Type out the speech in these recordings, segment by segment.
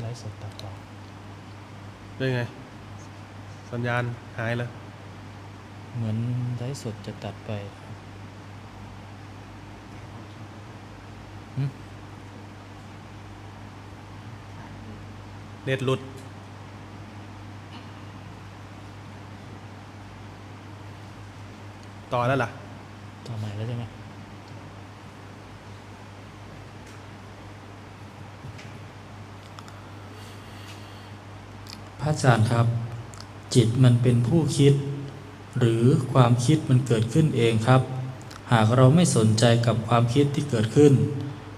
ไลฟ์สดตัดต่อเป็นไง สัญญาณหายแล้วเหมือนไลฟ์สดจะตัดไปเน็ตหลุด ต่อแล้วล่ะ ต่อใหม่แล้วใช่ไหม พ ระอาจารย์ครับ จิตมันเป็นผู้คิด หรือความคิดมันเกิดขึ้นเองครับ หากเราไม่สนใจกับความคิดที่เกิดขึ้น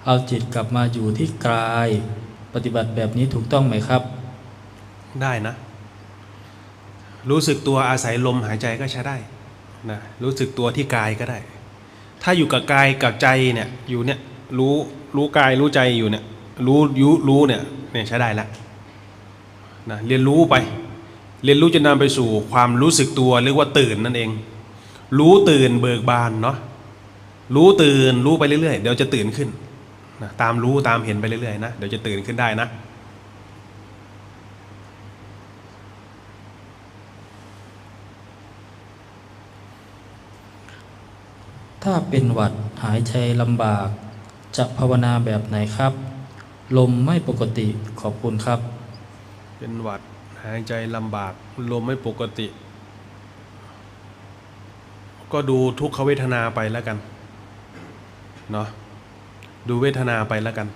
เอาจิตกลับมาอยู่ที่กาย ปฏิบัติแบบนี้ถูกต้องไหมครับ ได้นะ รู้สึกตัวอาศัยลมหายใจก็ใช้ได้นะรู้สึกตัวที่กายก็ได้ ถ้าอยู่กับกายกับใจเนี่ยอยู่เนี่ยรู้รู้กายรู้ใจอยู่เนี่ยรู้ยุรู้เนี่ยเนี่ยใช้ได้แล้ว นะเรียนรู้ไป เรียนรู้จะนำไปสู่ความรู้สึกตัวเรียกว่าตื่นนั่นเอง รู้ตื่นเบิกบานเนาะรู้ตื่นรู้ไปเรื่อยๆ เดี๋ยวจะตื่นขึ้นนะตามรู้ตามเห็นไปเรื่อยๆนะเดี๋ยวจะตื่นขึ้นได้นะถ้าเป็นหวัดหายใจลำบาก จะภาวนาแบบไหนครับ ลมไม่ปกติขอบคุณครับ เป็นหวัดหายใจลำบากลมไม่ปกติ ก็ดูทุกขเวทนาไปแล้วกันเนาะดูเวทนาไปแล้วกัน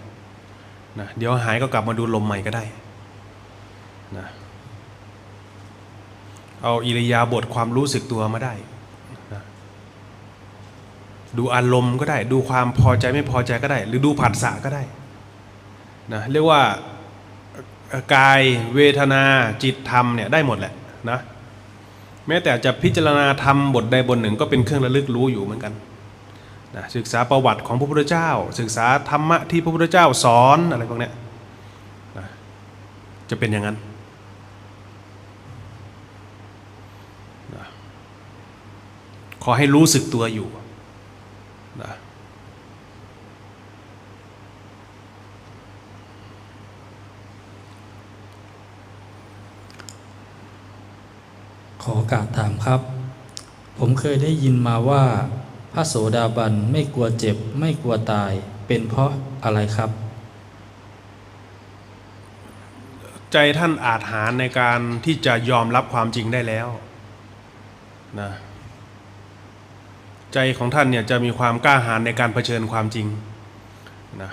นะเดี๋ยวหายก็กลับมาดูลมใหม่ก็ได้นะเอาอิริยาบถความรู้สึกตัวมาได้นะดูอารมณ์ก็ได้ ดูความพอใจไม่พอใจก็ได้ หรือดูผัสสะก็ได้นะเรียกว่า กายเวทนาจิตธรรมเนี่ยได้หมดแหละนะแม้แต่จะพิจารณาธรรมบทใดบทหนึ่งก็เป็นเครื่องระลึกรู้อยู่เหมือนกันนะศึกษาประวัติของพระพุทธเจ้า ศึกษาธรรมะที่พระพุทธเจ้าสอนอะไรพวกนี้นะจะเป็นอย่างนั้นนะขอให้รู้สึกตัวอยู่นะ ขอโอกาสถามครับ ผมเคยได้ยินมาว่า พระโสดาบันไม่กลัวเจ็บ ไม่กลัวตาย เป็นเพราะอะไรครับ ใจท่านอาจหารในการที่จะยอมรับความจริงได้แล้วนะใจของท่านเนี่ยจะมีความกล้าหาญในการเผชิญความจริงนะ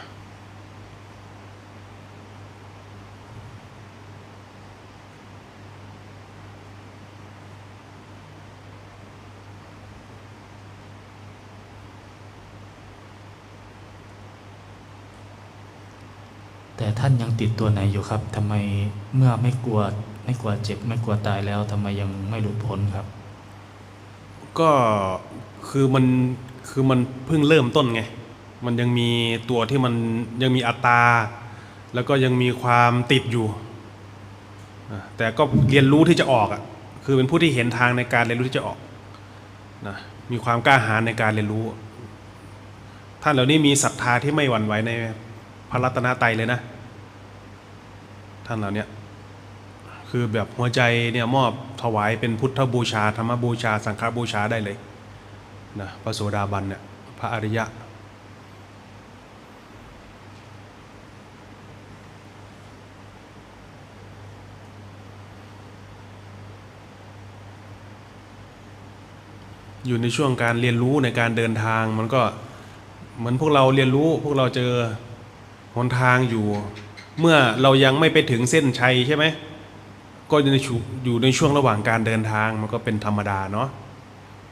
แต่ท่านยังติดตัวไหนอยู่ครับทำไมเมื่อไม่กลัวไม่กลัวเจ็บ ไม่กลัวตายแล้วทำไมยังไม่หลุดพ้นครับ ก็คือมันคือมันเพิ่งเริ่มต้นไง มันยังมีตัวที่มันยังมีอัตราแล้วก็ยังมีความติดอยู่ แต่ก็เรียนรู้ที่จะออกอะคือเป็นผู้ที่เห็นทางในการเรียนรู้ที่จะออกนะมีความกล้าหาญในการเรียนรู้ ท่านเหล่านี้มีศรัทธาที่ไม่หวั่นไหวในพระรัตนตรัยเลยนะ ท่านเหล่านี้คือแบบหัวใจเนี่ยมอบถวายเป็นพุทธบูชาธรรมบูชา สังฆบูชาได้เลยนะพระโสดาบันเนี่ยพระอริยะ อยู่ในช่วงการเรียนรู้ในการเดินทางมันก็เหมือนพวกเราเรียนรู้พวกเราเจอหนทางอยู่ เมื่อเรายังไม่ไปถึงเส้นชัยใช่ไหมก็อยู่ในช่วงอยู่ในช่วงระหว่างการเดินทางมันก็เป็นธรรมดาเนาะ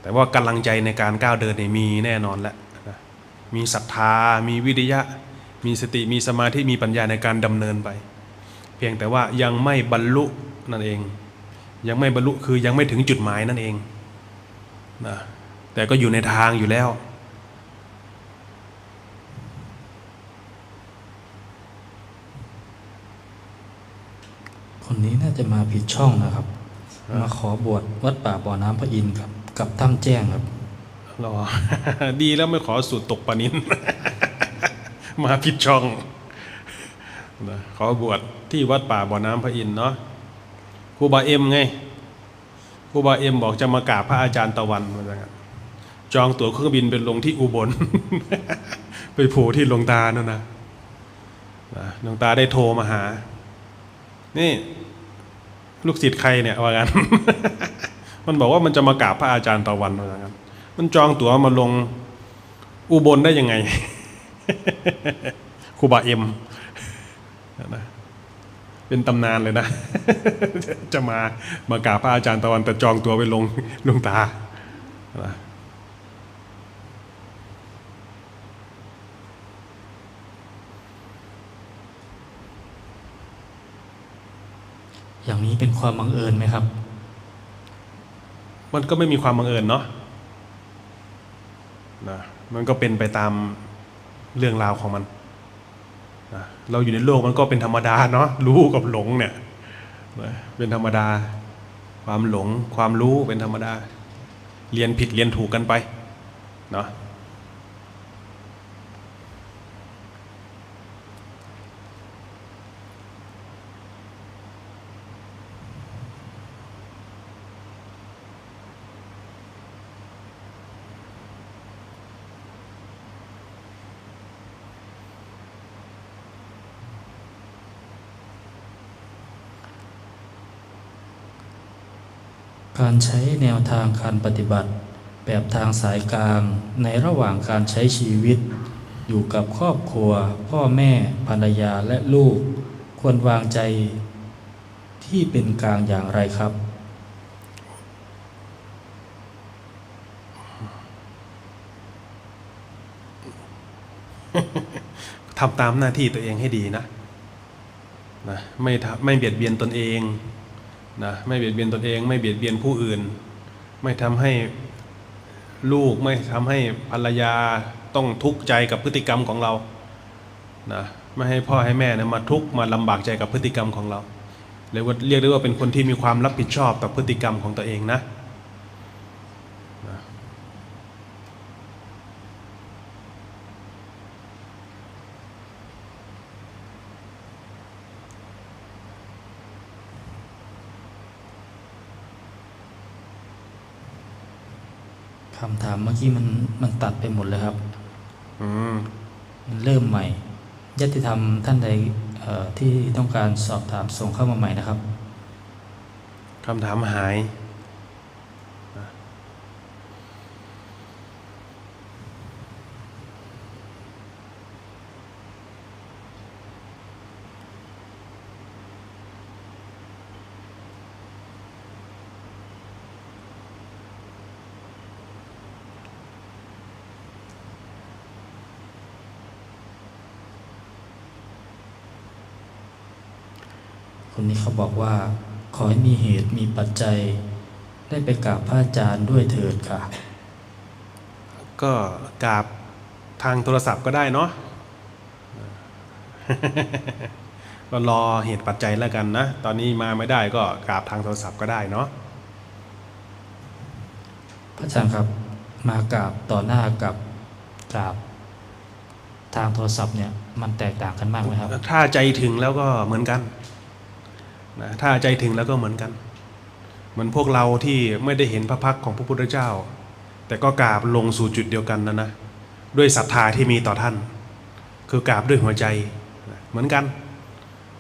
แต่ว่ากำลังใจในการก้าวเดินเนี่ยมีแน่นอนแหละมีศรัทธา มีวิริยะ มีสติมีสมาธิมีปัญญาในการดำเนินไป เพียงแต่ว่ายังไม่บรรลุนั่นเอง ยังไม่บรรลุคือยังไม่ถึงจุดหมายนั่นเองนะแต่ก็อยู่ในทางอยู่แล้ว คนนี้น่าจะมาผิดช่องนะครับ มาขอบวชวัดป่าบ่อน้ำพระอินทร์ครับ กับถ้ำแจ้งครับรอดีแล้วไม่ขอสูตรตกปานิน มาผิดช่องนะขอบวชที่วัดป่าบ่อน้ำพระอินทร์เนาะครูบาเอ็มไงครูบาเอ็มบอกจะมากราบพระอาจารย์ตะวันว่าอย่างนั้นจองตั๋วเครื่องบินเป็นลงที่อุบล ไปโผูที่หลวงตานั่นนะหลวงตาได้โทรมาหา นี่ ลูกศิษย์ใครเนี่ยว่างั้นมันบอกว่ามันจะมากราบพระอาจารย์ตะวันว่าอย่างนั้นมันจองตั๋วมาลงอุบลได้ยังไงครูบาเอ็มนะเป็นตำนานเลยนะ จะมามากราบพระอาจารย์ตะวันแต่จองตัวไปลงลวงตานะ อย่างนี้เป็นความบังเอิญไหมครับ มันก็ไม่มีความบังเอิญเนาะนะมันก็เป็นไปตามเรื่องราวของมันนะเราอยู่ในโลกมันก็เป็นธรรมดาเนาะรู้กับหลงเนี่ยนะเป็นธรรมดา ความหลงความรู้เป็นธรรมดา เรียนผิดเรียนถูกกันไปเนาะ การใช้แนวทางการปฏิบัติ แบบทางสายกลางในระหว่างการใช้ชีวิต อยู่กับครอบครัว พ่อแม่ภรรยาและลูก ควรวางใจที่เป็นกลางอย่างไรครับ ทำตามหน้าที่ตัวเองให้ดีนะนะไม่ทำไม่เบียดเบียนตนเอง นะไม่เบียดเบียนตนเอง ไม่เบียดเบียนผู้อื่น ไม่ทำให้ลูกไม่ทำให้ภรรยาต้องทุกข์ใจกับพฤติกรรมของเรานะไม่ให้พ่อให้แม่นะมาทุกข์มาลำบากใจกับพฤติกรรมของเราเรียกว่าเรียกได้ว่าเป็นคนที่มีความรับผิดชอบต่อพฤติกรรมของตัวเองนะ คำถามเมื่อกี้มันมันตัดไปหมดเลยครับ อืมมันเริ่มใหม่ญาติธรรมท่านใดเอ่อที่ต้องการสอบถามส่งเข้ามาใหม่นะครับคำถามหาย คนนี้เขาบอกว่า ขอให้มีเหตุมีปัจจัย ได้ไปกราบพระอาจารย์ด้วยเถิดค่ะ ก็กราบทางโทรศัพท์ก็ได้เนาะก็รอเหตุปัจจัยแล้วกันนะ ตอนนี้มาไม่ได้ก็กราบทางโทรศัพท์ก็ได้เนาะพระอาจารย์ครับมากราบต่อหน้ากับกราบทางโทรศัพท์เนี่ยมันแตกต่างกันมากไหมครับ ถ้าใจถึงแล้วก็เหมือนกัน นะถ้าใจถึงแล้วก็เหมือนกัน เหมือนพวกเราที่ไม่ได้เห็นพระพักของพระพุทธเจ้า แต่ก็กราบลงสู่จุดเดียวกันนะนะด้วยศรัทธาที่มีต่อท่าน คือกราบด้วยหัวใจนะเหมือนกัน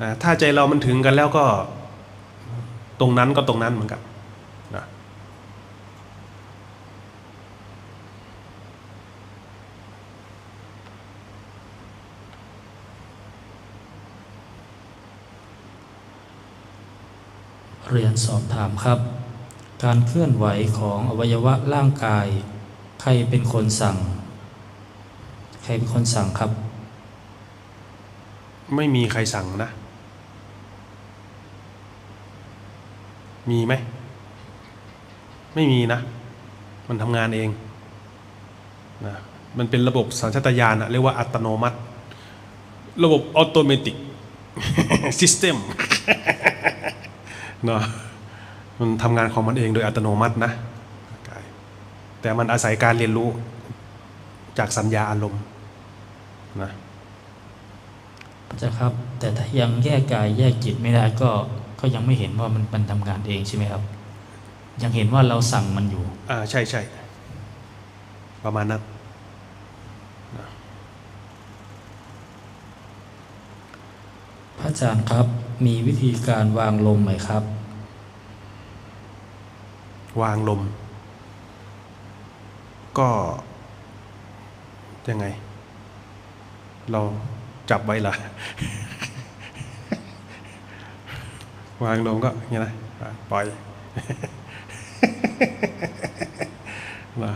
นะถ้าใจเรามันถึงกันแล้วก็ตรงนั้นก็ตรงนั้นเหมือนกัน เรียนสอบถามครับ การเคลื่อนไหวของอวัยวะร่างกาย ใครเป็นคนสั่ง ใครเป็นคนสั่งครับ ไม่มีใครสั่งนะ มีไหม ไม่มีนะ มันทำงานเองนะมันเป็นระบบสัญชาตญาณอะเรียกว่าอัตโนมัติ ระบบออโตเมติกซิสเต็ม เนาะมันทำงานของมันเองโดยอัตโนมัตินะกายแต่มันอาศัยการเรียนรู้จากสัญญาอารมณ์นะอาจารย์ครับ แต่ถ้ายังแยกกายแยกจิตไม่ได้ก็ก็ยังไม่เห็นว่ามันมันทำงานเองใช่ไหมครับ ยังเห็นว่าเราสั่งมันอยู่ อ่าใช่ใช่ประมาณนั้น พระอา จารย์ครับ มีวิธีการวางลมไหมครับ วางลม ก็ยังไง เราจับไว้เหรอวางลมก็อย่างนี้นะอะปล่อยนะ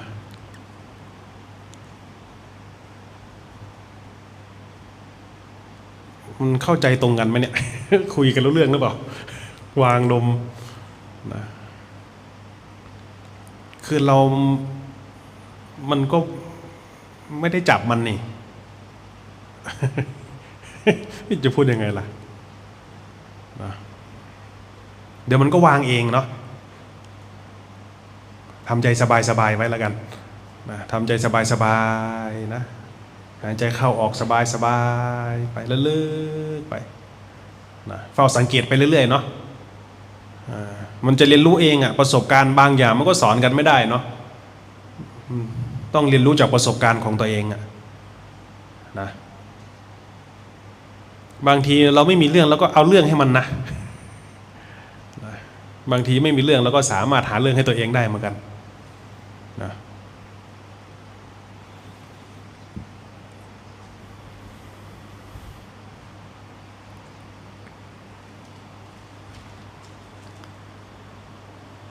มันเข้าใจตรงกันไหมเนี่ย คุยกันรู้เรื่องหรือเปล่า วางลมนะคือเรา มันก็ไม่ได้จับมันนี่จะพูดยังไงล่ะนะเดี๋ยวมันก็วางเองเนาะทำใจสบายๆไว้แล้วกันนะทำใจสบายๆนะ หายใจเข้าออกสบายๆไปเรื่อยๆไปนะเฝ้าสังเกตไปเรื่อยๆเนาะมันจะเรียนรู้เองอะประสบการณ์บางอย่างมันก็สอนกันไม่ได้เนาะต้องเรียนรู้จากประสบการณ์ของตัวเองอะนะบางทีเราไม่มีเรื่องแล้วก็เอาเรื่องให้มันนะนะบางทีไม่มีเรื่องแล้วก็สามารถหาเรื่องให้ตัวเองได้เหมือนกันนะ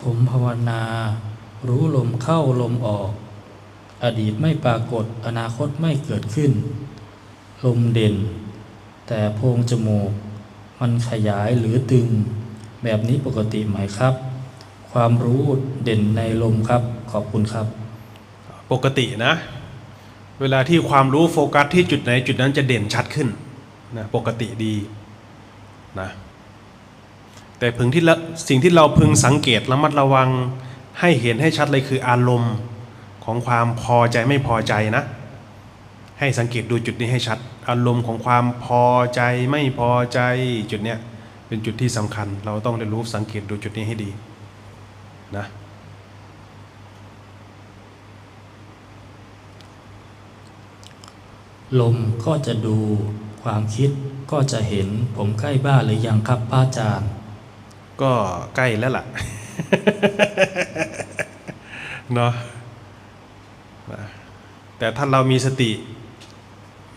ผมภาว นา รู้ลมเข้าลมออก อดีตไม่ปรากฏอนาคตไม่เกิดขึ้น ลมเด่น แต่โพรงจมูก มันขยายหรือตึง แบบนี้ปกติไหมครับ ความรู้เด่นในลมครับ ขอบคุณครับ ปกตินะ เวลาที่ความรู้โฟกัสที่จุดไหนจุดนั้นจะเด่นชัดขึ้นนะปกติดีนะ แต่พึงที่ละสิ่งที่เราพึงสังเกตระมัดระวังให้เห็นให้ชัดเลยคืออารมณ์ของความพอใจไม่พอใจนะ ให้สังเกตดูจุดนี้ให้ชัด อารมณ์ของความพอใจไม่พอใจจุดเนี้ยเป็นจุดที่สำคัญ เราต้องเรียนรู้สังเกตดูจุดนี้ให้ดีนะลมก็จะดูความคิดก็จะเห็นผมใกล้บ้านหรือยังครับพระอาจารย์ ก็ใกล้แล้วล่ะเนาะนะแต่ถ้าเรามีสติ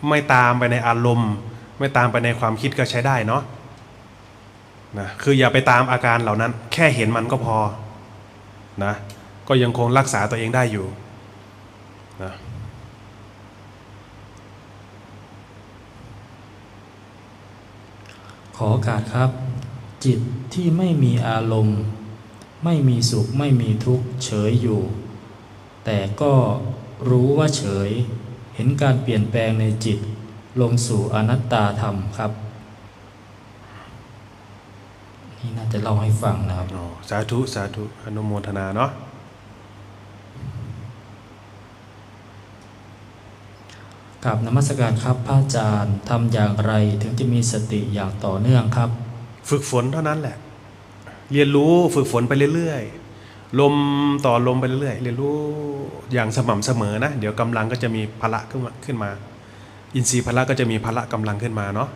ไม่ตามไปในอารมณ์ ไม่ตามไปในความคิดก็ใช้ได้เนาะนะคืออย่าไปตามอาการเหล่านั้น แค่เห็นมันก็พอนะก็ยังคงรักษาตัวเองได้อยู่นะขอโอกาสครับ จิตที่ไม่มีอารมณ์ ไม่มีสุขไม่มีทุกข์เฉยอยู่ แต่ก็รู้ว่าเฉย เห็นการเปลี่ยนแปลงในจิต ลงสู่อนัตตาธรรมครับ นี่น่าจะเล่าให้ฟังนะครับอ๋อสาธุสาธุอนุโมทนาเนาะกับนมัสการครับพระอาจารย์ทำอย่างไรถึงจะมีสติอย่างต่อเนื่องครับ ฝึกฝนเท่านั้นแหละ เรียนรู้ฝึกฝนไปเรื่อยๆ ลมต่อลมไปเรื่อยๆ เรียนรู้อย่างสม่ำเสมอนะ เดี๋ยวกำลังก็จะมีพละขึ้นมาขึ้นมา อินทรีย์พละก็จะมีพละกำลังขึ้นมาเนาะ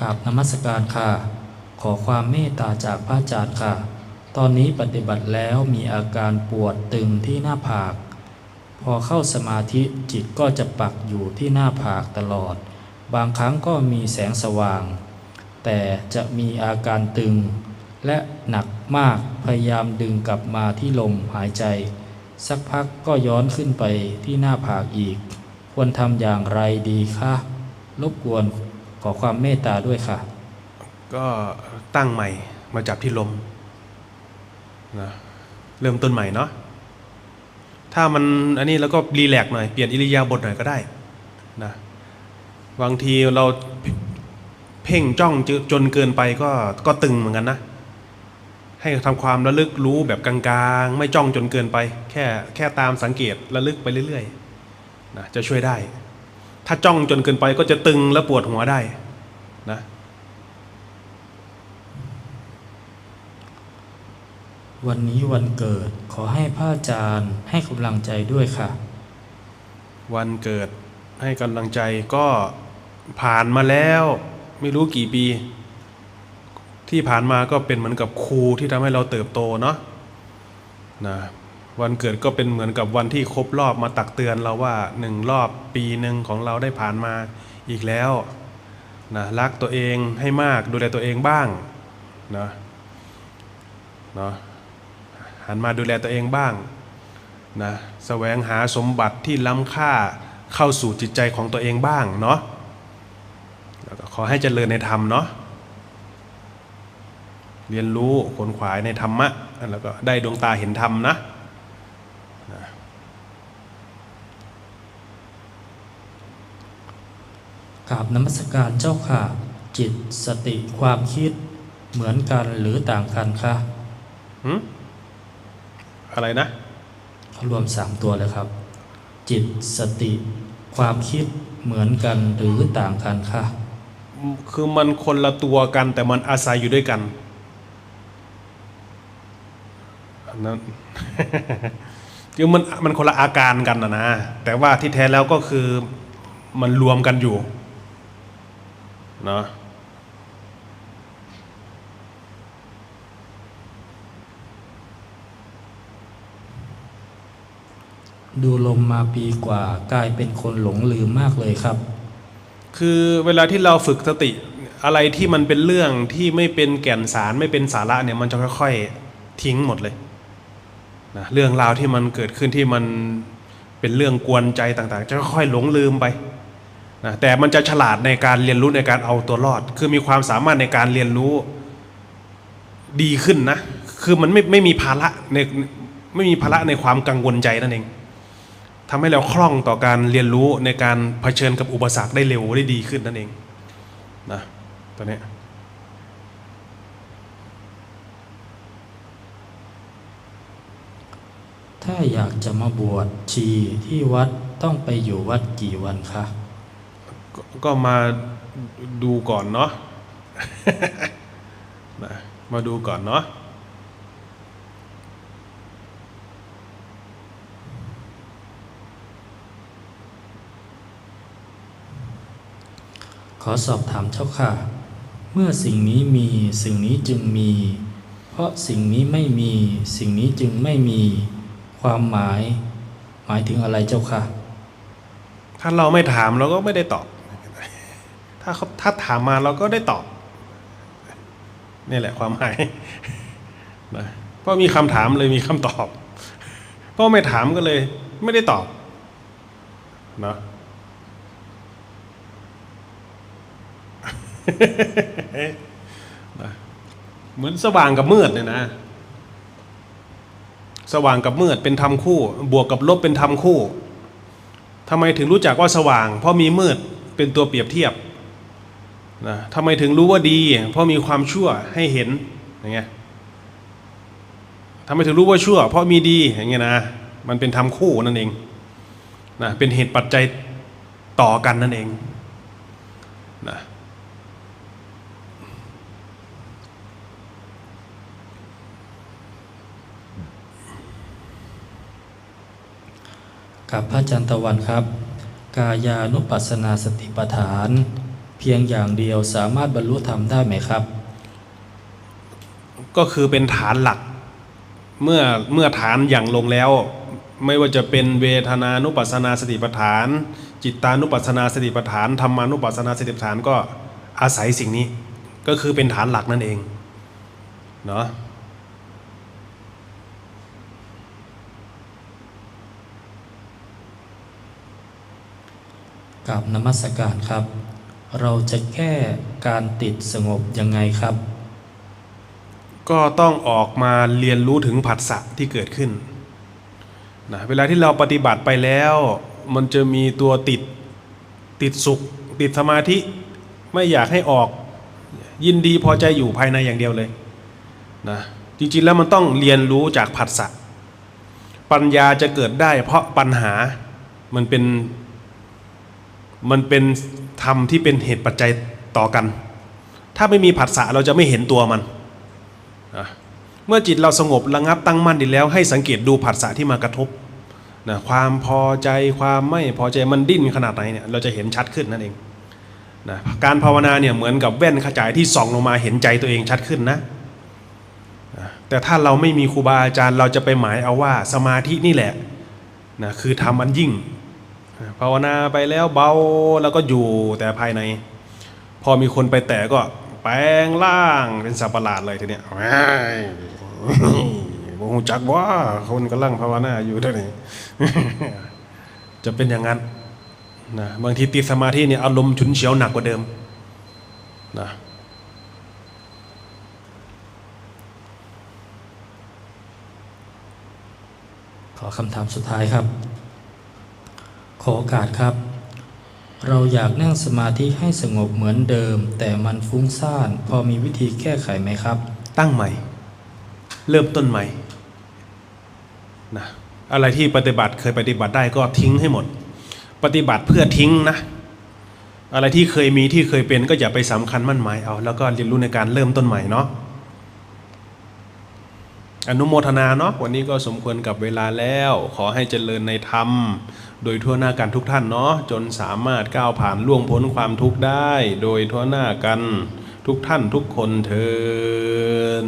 กับนมัสการค่ะ ขอความเมตตาจากพระอาจารย์ค่ะ ตอนนี้ปฏิบัติแล้วมีอาการปวดตึงที่หน้าผาก พอเข้าสมาธิจิตก็จะปักอยู่ที่หน้าผากตลอด บางครั้งก็มีแสงสว่าง แต่จะมีอาการตึง และหนักมากพยายามดึงกลับมาที่ลมหายใจ สักพักก็ย้อนขึ้นไปที่หน้าผากอีก ควรทำอย่างไรดีคะรบกวนขอความเมตตาด้วยค่ะ ก็ตั้งใหม่มาจับที่ลมนะเริ่มต้นใหม่เนาะ ถ้ามันอันนี้แล้วก็รีแลกหน่อยเปลี่ยนอิริยาบถหน่อยก็ได้นะบางทีเราเพ่งจ้องจนเกินไปก็ก็ตึงเหมือนกันนะ ให้ทำความระลึกรู้แบบกลางๆ ไม่จ้องจนเกินไป แค่แค่ตามสังเกตระลึกไปเรื่อยๆนะจะช่วยได้ ถ้าจ้องจนเกินไปก็จะตึงและปวดหัวได้นะ วันนี้วันเกิดขอให้พระอาจารย์ให้กำลังใจด้วยค่ะ วันเกิดให้กำลังใจก็ผ่านมาแล้ว ไม่รู้กี่ปี ที่ผ่านมาก็เป็นเหมือนกับครูที่ทำให้เราเติบโตเนาะนะวันเกิดก็เป็นเหมือนกับวันที่ครบรอบมาตักเตือนเราว่าหนึ่งรอบปีหนึ่งของเราได้ผ่านมาอีกแล้วนะรักตัวเองให้มากดูแลตัวเองบ้างนะเนาะ หันมาดูแลตัวเองบ้างนะแสวงหาสมบัติที่ล้ำค่าเข้าสู่จิตใจของตัวเองบ้างเนาะแล้วก็ขอให้เจริญในธรรมเนาะเรียนรู้ขนขวายในธรรมะแล้วก็ได้ดวงตาเห็นธรรมนะกราบนมัสการเจ้าค่ะ จิตสติความคิดเหมือนกันหรือต่างกันคะหึ อะไรนะ รวมสามตัวเลยครับ จิตสติความคิดเหมือนกันหรือต่างกันคะคือมันคนละตัวกันแต่มันอาศัยอยู่ด้วยกันอันนั้นคือมันมันคนละอาการกันนะนะแต่ว่าที่แท้แล้วก็คือมันรวมกันอยู่เนาะ ดูลมมาปีกว่ากลายเป็นคนหลงลืมมากเลยครับ คือเวลาที่เราฝึกสติอะไรที่มันเป็นเรื่องที่ไม่เป็นแก่นสารไม่เป็นสาระเนี่ยมันจะค่อยๆทิ้งหมดเลยนะเรื่องราวที่มันเกิดขึ้นที่มันเป็นเรื่องกวนใจต่างๆ จะค่อยๆหลงลืมไปนะแต่มันจะฉลาดในการเรียนรู้ในการเอาตัวรอด คือมีความสามารถในการเรียนรู้ดีขึ้นนะ คือมันไม่ไม่มีภาระในไม่มีภาระในความกังวลใจนั่นเอง ทำให้เราคล่องต่อการเรียนรู้ในการเผชิญกับอุปสรรคได้เร็วได้ดีขึ้นนั่นเองนะตัวเนี้ยถ้าอยากจะมาบวชชีที่วัดต้องไปอยู่วัดกี่วันคะกก็มาดูก่อนเนาะนะมาดูก่อนเนาะ ขอสอบถามเจ้าค่ะ เมื่อสิ่งนี้มีสิ่งนี้จึงมี เพราะสิ่งนี้ไม่มีสิ่งนี้จึงไม่มี ความหมาย หมายถึงอะไรเจ้าค่ะ ถ้าเราไม่ถามเราก็ไม่ได้ตอบ ถ้าเขาถ้าถามมาเราก็ได้ตอบนี่แหละความหมายนะเพราะมีคำถามเลยมีคำตอบ เพราะไม่ถามก็เลย ไม่ได้ตอบเนาะ นะ เหมือนสว่างกับมืดเนี่ยนะ สว่างกับมืดเป็นธรรมคู่ บวกกับลบเป็นธรรมคู่ทำไมถึงรู้จักว่าสว่าง เพราะมีมืดเป็นตัวเปรียบเทียบนะทำไมถึงรู้ว่าดี เพราะมีความชั่วให้เห็นอย่างเงี้ยทำไมถึงรู้ว่าชั่ว เพราะมีดีอย่างเงี้ยนะมันเป็นธรรมคู่นั่นเองนะเป็นเหตุปัจจัยต่อกันนั่นเองนะ กับพระจันตะวันครับ กายานุปัสสนาสติปัฏฐาน เพียงอย่างเดียวสามารถบรรลุธรรมได้ไหมครับ ก็คือเป็นฐานหลัก เมื่อเมื่อฐานอย่างลงแล้ว ไม่ว่าจะเป็นเวทนานุปัสสนาสติปัฏฐาน จิตตานุปัสสนาสติปัฏฐานธรรมานุปัสสนาสติปัฏฐานก็อาศัยสิ่งนี้ ก็คือเป็นฐานหลักนั่นเองเนาะ กับนมัสการครับ เราจะแก้การติดสงบยังไงครับ ก็ต้องออกมาเรียนรู้ถึงผัสสะที่เกิดขึ้นนะเวลาที่เราปฏิบัติไปแล้ว มันจะมีตัวติดติดสุข ติดสมาธิไม่อยากให้ออกยินดีพอใจอยู่ภายในอย่างเดียวเลยนะจจริงๆแล้วมันต้องเรียนรู้จากผัสสะปัญญาจะเกิดได้เพราะปัญหามันเป็น มันเป็นธรรมที่เป็นเหตุปัจจัยต่อกัน ถ้าไม่มีผัสสะเราจะไม่เห็นตัวมันนะเมื่อจิตเราสงบระงับตั้งมั่นดีแล้ว ให้สังเกตดูผัสสะที่มากระทบนะความพอใจความไม่พอใจมันดิ้นขนาดไหนเนี่ยเราจะเห็นชัดขึ้นนั่นเองนะการภาวนาเนี่ยเหมือนกับแว่นขจายที่ส่องลงมาเห็นใจตัวเองชัดขึ้นนะนะแต่ถ้าเราไม่มีครูบาอาจารย์เราจะไปหมายเอาว่าสมาธินี่แหละนะคือทำอันยิ่ง ภาวนาไปแล้วเบาแล้วก็อยู่แต่ภายใน พอมีคนไปแตะก็แปลงร่างเป็นสัตว์ประหลาดเลยทีเนี้ยว้ายบ่ฮู้จักว่าคนกำลังภาวนาอยู่เท่านี้จะเป็นอย่างนั้นนะบางทีติดสมาธิเนี่ยอารมณ์ฉุนเฉียวหนักกว่าเดิมนะขอคำถามสุดท้ายครับ ขอโอกาสครับ เราอยากนั่งสมาธิให้สงบเหมือนเดิม แต่มันฟุ้งซ่าน พอมีวิธีแก้ไขไหมครับ ตั้งใหม่ เริ่มต้นใหม่นะอะไรที่ปฏิบัติเคยปฏิบัติได้ก็ทิ้งให้หมด ปฏิบัติเพื่อทิ้งนะ อะไรที่เคยมีที่เคยเป็นก็อย่าไปสำคัญมั่นหมายเอาแล้วก็เรียนรู้ในการเริ่มต้นใหม่เนาะอนุโมทนาเนาะวันนี้ก็สมควรกับเวลาแล้ว ขอให้เจริญในธรรม โดยทั่วหน้ากันทุกท่านเนาะจนสามารถก้าวผ่านล่วงพ้นความทุกข์ได้ โดยทั่วหน้ากันทุกท่านทุกคนเทิน